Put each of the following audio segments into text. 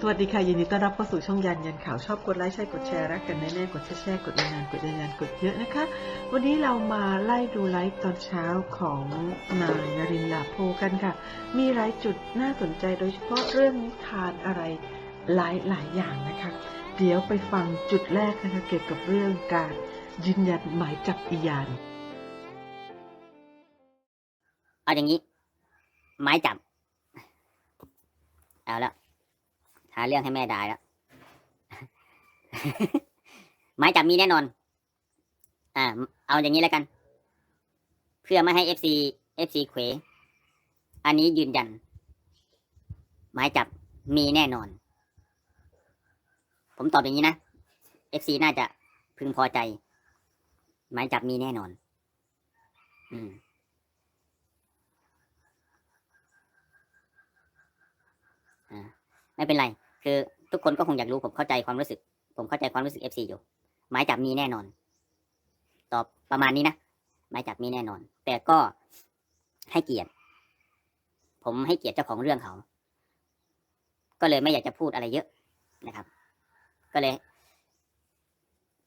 สวัสดีค่ะ ยินดีต้อนรับเข้าสู่ช่องยันยันข่าวชอบกดไลค์ใช่กดแชร์รักกันแน่ๆกดแชร์กดนานกดนานกดเยอะนะคะ วันนี้เรามาไล่ดูไลฟ์ตอนเช้าของนายนรินลาโพกันค่ะ มีหลายจุดน่าสนใจโดยเฉพาะเรื่องนิทานอะไรหลายหลายอย่างนะคะ เดี๋ยวไปฟังจุดแรกนะคะเกี่ยวกับเรื่องการยืนยันหมายจับอียานเอาอย่างนี้ไม้จับเอาแล้วาเรื่องให้แม่ด่าแล้ว ไม้จับมีแน่นอน อ่า เอาอย่างนี้แล้วกัน เพื่อไม่ให้เอฟซีเอฟซีเขวอันนี้ยืนยัน ไม้จับมีแน่นอน ผมตอบอย่างนี้นะเอฟซีน่าจะพึงพอใจไม้จับมีแน่นอน อืมอ่าไม่เป็นไร คือทุกคนก็คงอยากรู้ผมเข้าใจความรู้สึก ผมเข้าใจความรู้สึกเอฟซีอยู่ หมายจับมีแน่นอน ตอบประมาณนี้นะหมายจับมีแน่นอน แต่ก็ให้เกียรติ ผมให้เกียรติเจ้าของเรื่องเขา ก็เลยไม่อยากจะพูดอะไรเยอะนะครับ ก็เลย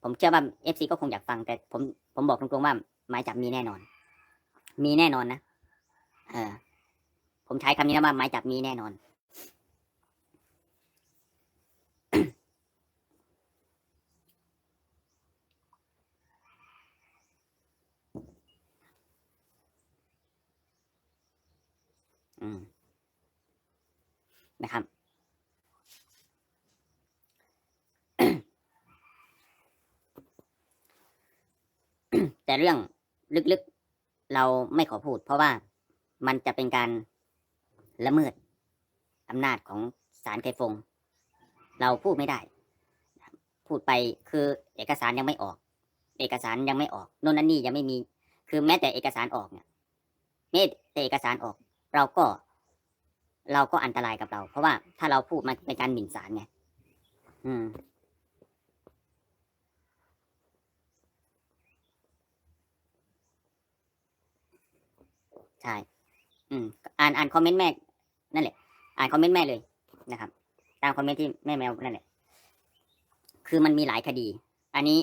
ผมเชื่อว่าเอฟซีก็คงอยากฟัง แต่ผมผมบอกตรงๆว่าหมายจับมีแน่นอน มีแน่นอนนะเออผมใช้คำนี้นะว่าหมายจับมีแน่นอน นะครับ แต่เรื่องลึกๆ เราไม่ขอพูด เพราะว่ามันจะเป็นการละเมิดอำนาจของศาลไกฟง เราพูดไม่ได้ พูดไปคือเอกสารยังไม่ออก เอกสารยังไม่ออกโน่นนั่นนี่ยังไม่มี คือแม้แต่เอกสารออกเนี่ยแม้แต่เอกสารออก เราก็ เราก็อันตรายกับเรา เพราะว่าถ้าเราพูดมันเป็นการหมิ่นศาลไงอืมใช่ อืม อ่านอ่านคอมเมนต์แม่ นั่นแหละ อ่านคอมเมนต์แม่เลยนะครับ ตามคอมเมนต์ที่แม่แมวนั่นแหละ คือมันมีหลายคดี อันนี้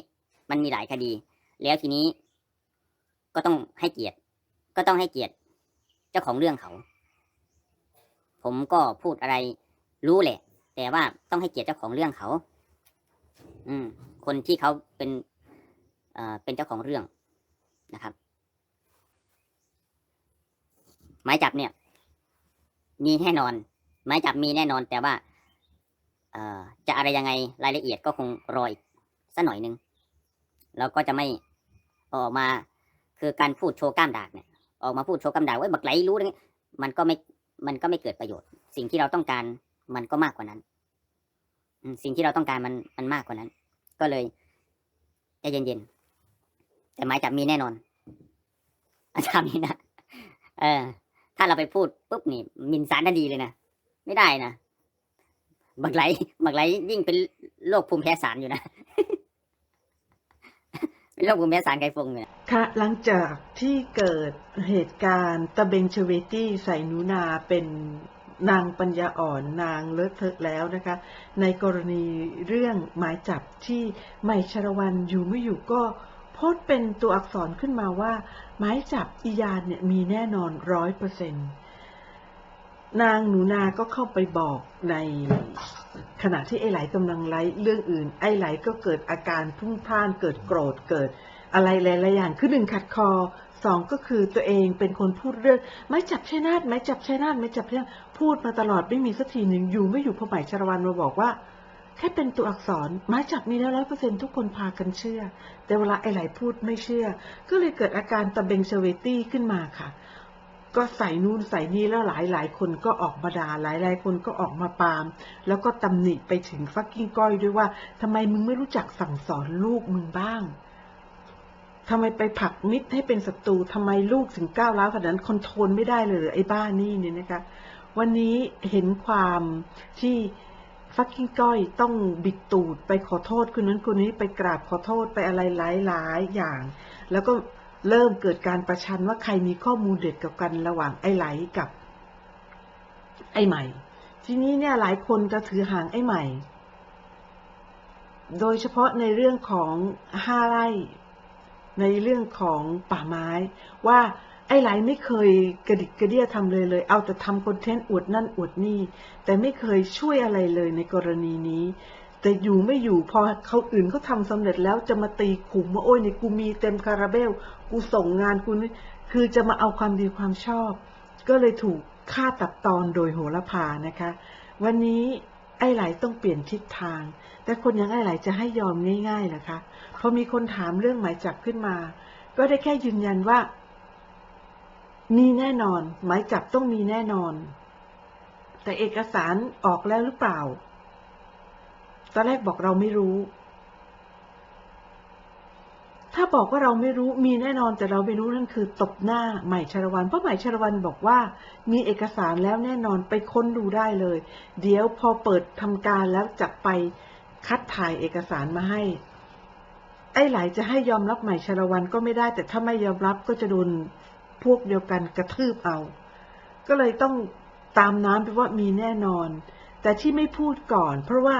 มันมีหลายคดี แล้วทีนี้ก็ต้องให้เกียรติ ก็ต้องให้เกียรติ เจ้าของเรื่องเขา ผมก็พูดอะไรรู้แหละ แต่ว่าต้องให้เกียรติเจ้าของเรื่องเขา อืม คนที่เขาเป็นเอ่อเป็นเจ้าของเรื่องนะครับ หมายจับเนี่ย มีแน่นอน หมายจับมีแน่นอน แต่ว่า เอ่อ จะอะไรยังไงรายละเอียดก็คงรออีกสักหน่อยหนึงเราก็จะไม่ออกมาคือการพูดโชว์กล้ามดากเนี่ย ออกมาพูดโชว์กล้าดาไว้บักไหลรู้นะมันก็ไม่มันก็ไม่เกิดประโยชน์ สิ่งที่เราต้องการมันก็มากกว่านั้นสิ่งที่เราต้องการมันมันมากกว่านั้น ก็เลยใจเย็นๆแต่หมายจับมีแน่นอนอาจารย์นี่นะเออ ถ้าเราไปพูดปุ๊บนี่มินสารทันทีเลยนะไม่ได้นะบักไหลบักไหลยิ่งเป็นโรคภูมิแพ้สารอยู่นะ เป็นโรคภูมิแพ้สารไกฟงเนี่ยค่ะหลังจากที่เกิดเหตุการณ์ตะเบงเชเวตี้ใส่หนูนาเป็นนางปัญญาอ่อนนางเลอะเทอะแล้วนะคะ ในกรณีเรื่องหมายจับที่ใหม่ชรวันอยู่ไม่อยู่ก็โพสเป็นตัวอักษรขึ้นมาว่า หมายจับอียานเนี่ยมีแน่นอนร้อยเปอร์เซ็นต์นางหนูนาก็เข้าไปบอกใน ขณะที่ไอ้ไหลกำลังไลฟ์เรื่องอื่น ไอ้ไหลก็เกิดอาการพุ่งพล่านเกิดโกรธเกิด อะไรหลายๆอย่างคือหนึ่งขัดคอสองก็คือตัวเองเป็นคนพูดเรื่องไม้จับชัยนาทไม้จับชัยนาทไม้จับชัยนาทพูดมาตลอดไม่มีสักทีหนึ่งอยู่ไม่อยู่พอใหม่ชรวันมาบอกว่า แค่เป็นตัวอักษรไม้จับมีแล้วร้อยเปอร์เซ็นทุกคนพากันเชื่อ แต่เวลาไอ้ไหลพูดไม่เชื่อ ก็เลยเกิดอาการตะเบงเชเวตี้ขึ้นมาค่ะ ก็ใส่นู่นใส่นี่แล้วหลายหลายคนก็ออกมาด่าหลายหลายคนก็ออกมาปาม แล้วก็ตำหนิไปถึงฟักกิ้งก้อยด้วยว่าทำไมมึงไม่รู้จักสั่งสอนลูกมึงบ้างทำไมไปผลักมิตรให้เป็นศัตรูทำไมลูกถึงก้าวร้าวขนาดนั้นคอนโทรลไม่ได้เลยไอ้บ้านี่เนี่ยนะคะ วันนี้เห็นความที่ฟักกิ้งก้อยต้องบิดตูดไปขอโทษคนนั้นคนนี้ไปกราบขอโทษไปอะไรหลายๆอย่าง แล้วก็ เริ่มเกิดการประชันว่าใครมีข้อมูลเด็ดกับกันระหว่างไอ้ไหลกับ ไอ้ใหม่ ทีนี้เนี่ยหลายคนจะถือหางไอ้ใหม่ โดยเฉพาะในเรื่องของห้าไร่ ในเรื่องของป่าไม้ ว่าไอ้ไหลไม่เคยกระดิกกระเดียทำเลยเลย เอาแต่ทำคอนเทนต์อวดนั่นอวดนี่ แต่ไม่เคยช่วยอะไรเลยในกรณีนี้ แต่อยู่ไม่อยู่พอเขาอื่นเขาทำสำเร็จแล้วจะมาตีขุมว่าโอ้ยนี่กูมีเต็มคาราเบล กูส่งงานกูนี่คือจะมาเอาความดีความชอบ ก็เลยถูกฆ่าตัดตอนโดยโหระพานะคะ วันนี้ไอ้ไหลต้องเปลี่ยนทิศทาง แต่คนอย่างไอ้ไหลจะให้ยอมง่ายๆนะคะพอมีคนถามเรื่องหมายจับขึ้นมา ก็ได้แค่ยืนยันว่า มีแน่นอน หมายจับต้องมีแน่นอน แต่เอกสารออกแล้วหรือเปล่า ตอนแรกบอกเราไม่รู้ ถ้าบอกว่าเราไม่รู้มีแน่นอนแต่เราไม่รู้นั่นคือตบหน้าใหม่ชรวันเพราะใหม่ชรวันบอกว่า มีเอกสารแล้วแน่นอนไปค้นดูได้เลย เดี๋ยวพอเปิดทำการแล้วจะไปคัดถ่ายเอกสารมาให้ ไอ้หลายจะให้ยอมรับใหม่ชรวันก็ไม่ได้ แต่ถ้าไม่ยอมรับก็จะโดนพวกเดียวกันกระทืบเอา ก็เลยต้องตามน้ำไปว่ามีแน่นอน แต่ที่ไม่พูดก่อน เพราะว่า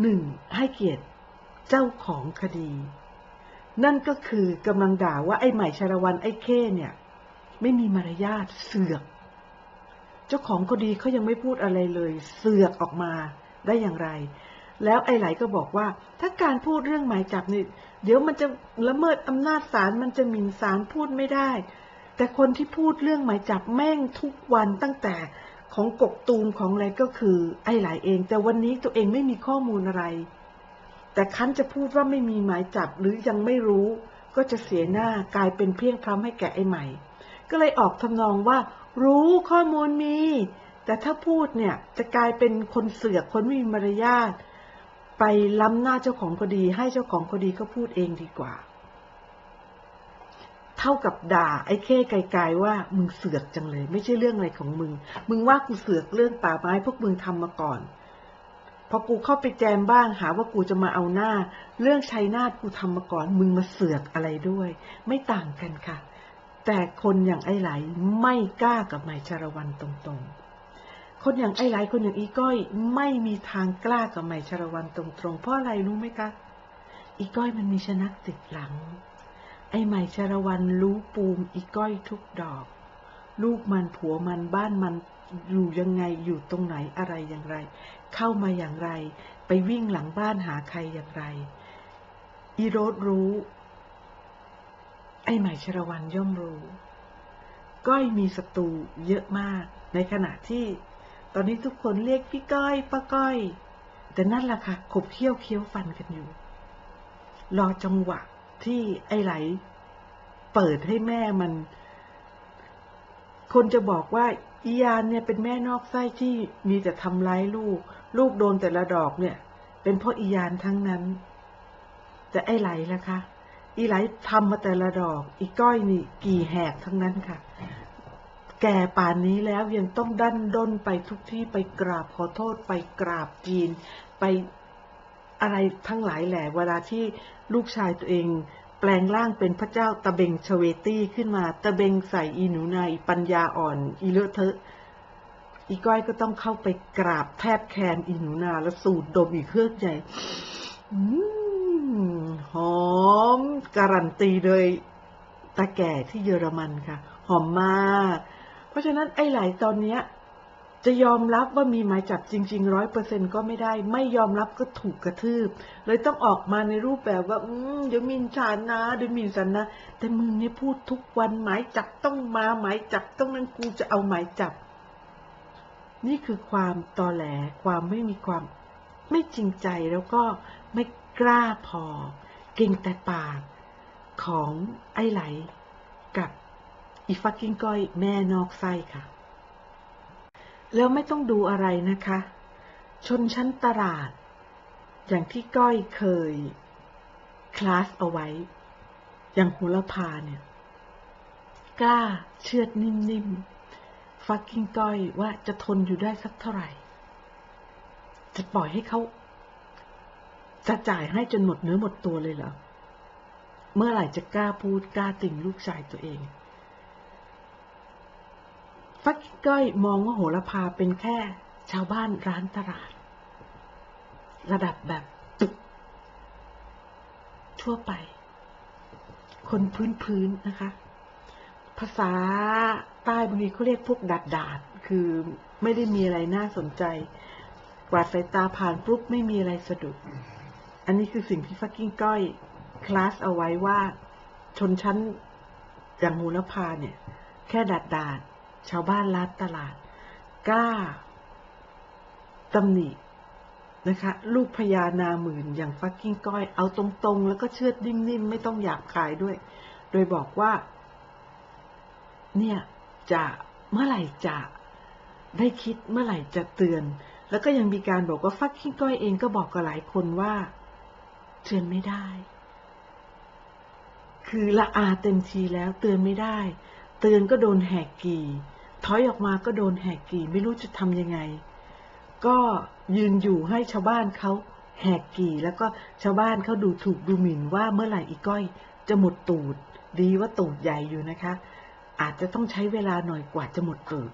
หนึ่งให้เกียรติเจ้าของคดี นั่นก็คือกำลังด่าว่าไอ้ใหม่ชาละวันไอ้เข้เนี่ย ไม่มีมารยาทเสือก เจ้าของคดีเขายังไม่พูดอะไรเลย เสือกออกมาได้อย่างไร แล้วไอ้ไหลก็บอกว่า ถ้าการพูดเรื่องหมายจับนี่เดี๋ยวมันจะละเมิดอำนาจศาลมันจะหมิ่นศาลพูดไม่ได้ แต่คนที่พูดเรื่องหมายจับแม่งทุกวันตั้งแต่ ของกกตูมของอะไรก็คือ ไอ้หลายเอง แต่วันนี้ตัวเองไม่มีข้อมูลอะไร แต่คันจะพูดว่าไม่มีหมายจับหรือยังไม่รู้ ก็จะเสียหน้ากลายเป็นเพียงพร้ำให้แก่ไอ้ใหม่ ก็เลยออกทำนองว่า รู้ข้อมูลมี แต่ถ้าพูดเนี่ยจะกลายเป็นคนเสือกคนไม่มีมารยาทไปล้ำหน้าเจ้าของคดีให้เจ้าของคดีก็พูดเองดีกว่า เท่ากับด่าไอ้เข้ไกลๆว่ามึงเสือกจังเลย ไม่ใช่เรื่องอะไรของมึง มึงว่ากูเสือกเรื่องป่าไม้พวกมึงทำมาก่อน พอกูเข้าไปแจมบ้างหาว่ากูจะมาเอาหน้า เรื่องชัยนาทกูทำมาก่อน มึงมาเสือกอะไรด้วย ไม่ต่างกันค่ะ แต่คนอย่างไอ้ไหลไม่กล้ากับนายชาละวันตรงๆคนอย่างไอ้ไหลคนอย่างอีก้อยไม่มีทางกล้ากับนายชาละวันตรงๆ เพราะอะไรรู้ไหมคะ อีก้อยมันมีชนักติดหลัง ไอ้ใหม่ชาละวันรู้ปูมอีก้อยทุกดอก ลูกมันผัวมันบ้านมันอยู่ยังไงอยู่ตรงไหนอะไรอย่างไร เข้ามาอย่างไร ไปวิ่งหลังบ้านหาใครอย่างไร อีโรสรู้ ไอ้ใหม่ชรวันย่อมรู้ ก้อยมีศัตรูเยอะมาก ในขณะที่ ตอนนี้ทุกคนเรียกพี่ก้อยป้าก้อย แต่นั่นแหละค่ะขบเคี้ยวเคี้ยวฟันกันอยู่ รอจังหวะ ที่ไอ้ไหล เปิดให้แม่มัน คนจะบอกว่าอียานเนี่ยเป็นแม่นอกไส้ที่มีแต่ทำร้ายลูก ลูกโดนแต่ละดอกเนี่ย เป็นเพราะอียานทั้งนั้น แต่ไอ้ไหลล่ะคะอีไหลทำมาแต่ละดอก อีก้อยนี่กี่แหกทั้งนั้นค่ะ แก่ป่านนี้แล้วยังต้องดันด้นไปทุกที่ไปกราบขอโทษไปกราบจีน ไป อะไรทั้งหลายแหล่เวลาที่ลูกชายตัวเอง แปลงร่างเป็นพระเจ้าตะเบงชเวตี้ขึ้นมา ตะเบงใส่อีหนูนาอีปัญญาอ่อน อีเลอะเทอะ อีก้อยก็ต้องเข้าไปกราบแทบแคนอีหนูนาแล้วสูดดมอีกเครื่องใหญ่หอมการันตีโดยตาแก่ที่เยอรมันค่ะ หอมมาก เพราะฉะนั้นไอ้หลายตอนเนี้ย จะยอมรับว่ามีหมายจับจริงๆร้อยเปอร์เซ็นก็ไม่ได้ ไม่ยอมรับก็ถูกกระทืบ เลยต้องออกมาในรูปแบบว่า อืมเดี๋ยวมินศาลนะเดี๋ยวมินศาลนะ แต่มึงเนี่ยพูดทุกวันหมายจับต้องมาหมายจับต้องนั้นกูจะเอาหมายจับ นี่คือความตอแหลความไม่มีความไม่จริงใจแล้วก็ไม่กล้าพอ เก่งแต่ปากของไอ้ไหลกับอีฟักกิ้งก้อยแม่นอกไส้ค่ะ แล้วไม่ต้องดูอะไรนะคะ ชนชั้นตลาด อย่างที่ก้อยเคย คลาสเอาไว้ อย่างหุลพาเนี่ย กล้าเชือดนิ่มๆ ฟักกิ้งก้อยว่าจะทนอยู่ได้สักเท่าไหร่ จะปล่อยให้เขา จะจ่ายให้จนหมดเนื้อหมดตัวเลยเหรอ เมื่อไหร่จะกล้าพูดกล้าติ่งลูกชายตัวเอง ฟักกิ้งก้อยมองว่าโหระพาเป็นแค่ชาวบ้านร้านตลาด ระดับแบบตึก ทั่วไปคนพื้นพื้นๆนะคะ ภาษาใต้บางทีเขาเรียกพวกดาดดาดคือไม่ได้มีอะไรน่าสนใจ กวาดสายตาผ่านปุ๊บไม่มีอะไรสะดุด อันนี้คือสิ่งที่ฟักกิ้งก้อยคลาสเอาไว้ว่าชนชั้นอย่างมูลพาเนี่ย แค่ดาดดาด ชาวบ้านร้านตลาด กล้าตำหนินะคะลูกพญานาหมื่นอย่างฟักกิ้งก้อยเอาตรงๆ แล้วก็เชือดนิ่มๆ ไม่ต้องหยาบคายด้วย โดยบอกว่า เนี่ยจะเมื่อไหร่จะได้คิดเมื่อไหร่จะเตือน แล้วก็ยังมีการบอกว่าฟักกิ้งก้อยเองก็บอกกับหลายคนว่าเตือนไม่ได้ คือละอาเต็มทีแล้วเตือนไม่ได้ เตือนก็โดนแหกกี่ ถอยออกมาก็โดนแหกกี่ไม่รู้จะทำยังไง ก็ยืนอยู่ให้ชาวบ้านเขาแหกกี่ แล้วก็ชาวบ้านเขาดูถูกดูหมิ่นว่าเมื่อไหร่อีก้อยจะหมดตูด ดีว่าตูดใหญ่อยู่นะคะ อาจจะต้องใช้เวลาหน่อยกว่าจะหมดตูด